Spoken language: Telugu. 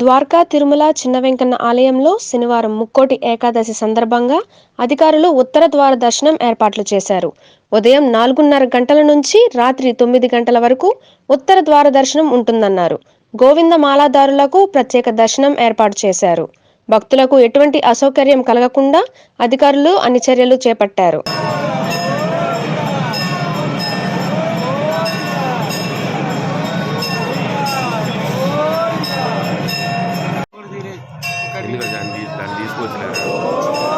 ద్వారకా తిరుమల చిన్న వెంకన్న ఆలయంలో శనివారం ముక్కోటి ఏకాదశి సందర్భంగా అధికారులు ఉత్తర ద్వార దర్శనం ఏర్పాట్లు చేశారు. ఉదయం నాలుగున్నర గంటల నుంచి రాత్రి తొమ్మిది గంటల వరకు ఉత్తర ద్వార దర్శనం ఉంటుందన్నారు. గోవింద మాలాదారులకు ప్రత్యేక దర్శనం ఏర్పాటు చేశారు. భక్తులకు ఎటువంటి అసౌకర్యం కలగకుండా అధికారులు అన్ని చర్యలు చేపట్టారు. దాన్ని తీసుకొచ్చినారు